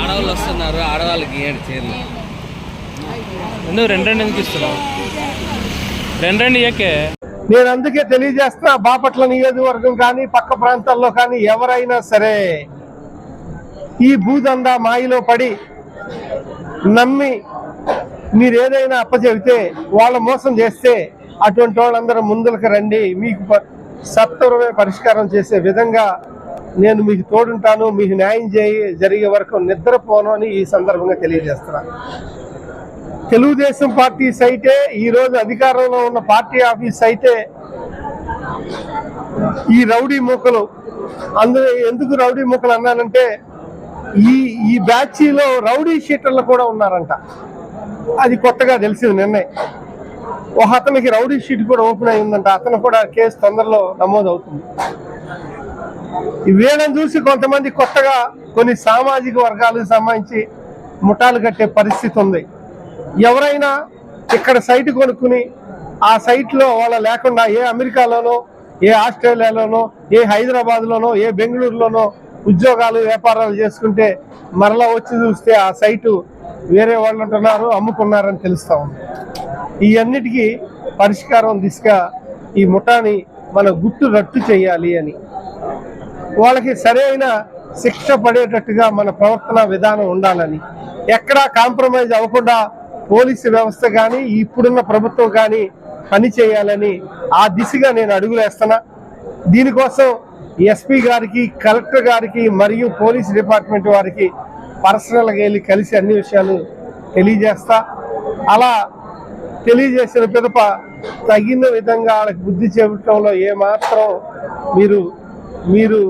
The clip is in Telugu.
ఆడవాళ్ళు వస్తున్నారు ఆడవాళ్ళకి ఇవ్వండి చీరలు. ఎందుకు రెండు రెండు ఎందుకు ఇస్తున్నావు? రెండు రెండు ఇయ్యకే. నేను అందుకే తెలియజేస్తున్నా బాపట్ల నియోజకవర్గం కానీ పక్క ప్రాంతాల్లో కానీ ఎవరైనా సరే ఈ భూదందా మాయలో పడి నమ్మి మీరు ఏదైనా అప్పచెబితే వాళ్ళ మోసం చేస్తే అటువంటి వాళ్ళందరూ ముందులకు రండి. మీకు ప- సత్వరమే పరిష్కారం చేసే విధంగా నేను మీకు తోడుంటాను. మీకు న్యాయం చేయి జరిగే వరకు నిద్రపోను అని ఈ సందర్భంగా తెలియజేస్తున్నాను తెలుగుదేశం పార్టీ సైటే ఈరోజు అధికారంలో ఉన్న పార్టీ ఆఫీస్ అయితే ఈ రౌడీ మూకలు. అందులో ఎందుకు రౌడీ మూకలు అన్నానంటే ఈ ఈ బ్యాచీలో రౌడీ షీటర్లు కూడా ఉన్నారంట. అది కొత్తగా తెలిసింది నిన్నే. ఒక అతనికి రౌడీ షీట్ కూడా ఓపెన్ అయి ఉందంట. అతను కూడా కేసు తొందరలో నమోదు అవుతుంది వీళ్ళని చూసి కొంతమంది కొత్తగా కొన్ని సామాజిక వర్గాలకు సంబంధించి ముఠాలు కట్టే పరిస్థితి ఉంది. ఎవరైనా ఇక్కడ సైట్ కొనుక్కుని ఆ సైట్లో వాళ్ళ లేకుండా ఏ అమెరికాలోనో ఏ ఆస్ట్రేలియాలోనో ఏ హైదరాబాద్లోనో ఏ బెంగళూరులోనో ఉద్యోగాలు వ్యాపారాలు చేసుకుంటే మరలా వచ్చి చూస్తే ఆ సైటు వేరే వాళ్ళు ఉంటున్నారు అమ్ముకున్నారని తెలుస్తా ఉంది. ఈ అన్నిటికీ పరిష్కారం దిశగా ఈ ముఠాని మన గుట్టు రట్టు చేయాలి అని. వాళ్ళకి సరైన శిక్ష పడేటట్టుగా మన ప్రవర్తన విధానం ఉండాలని. ఎక్కడా కాంప్రమైజ్ అవ్వకుండా పోలీసు వ్యవస్థ కానీ ఇప్పుడున్న ప్రభుత్వం కానీ పని చేయాలని ఆ దిశగా నేను అడుగులేస్తున్నా. దీనికోసం ఎస్పీ గారికి కలెక్టర్ గారికి మరియు పోలీస్ డిపార్ట్మెంట్ వారికి పర్సనల్గా వెళ్ళి కలిసి అన్ని విషయాలు తెలియజేస్తా. అలా తెలియజేసిన పిదప తగిన విధంగా వాళ్ళకి బుద్ధి చెప్పడంలో ఏమాత్రం మీరు మీరు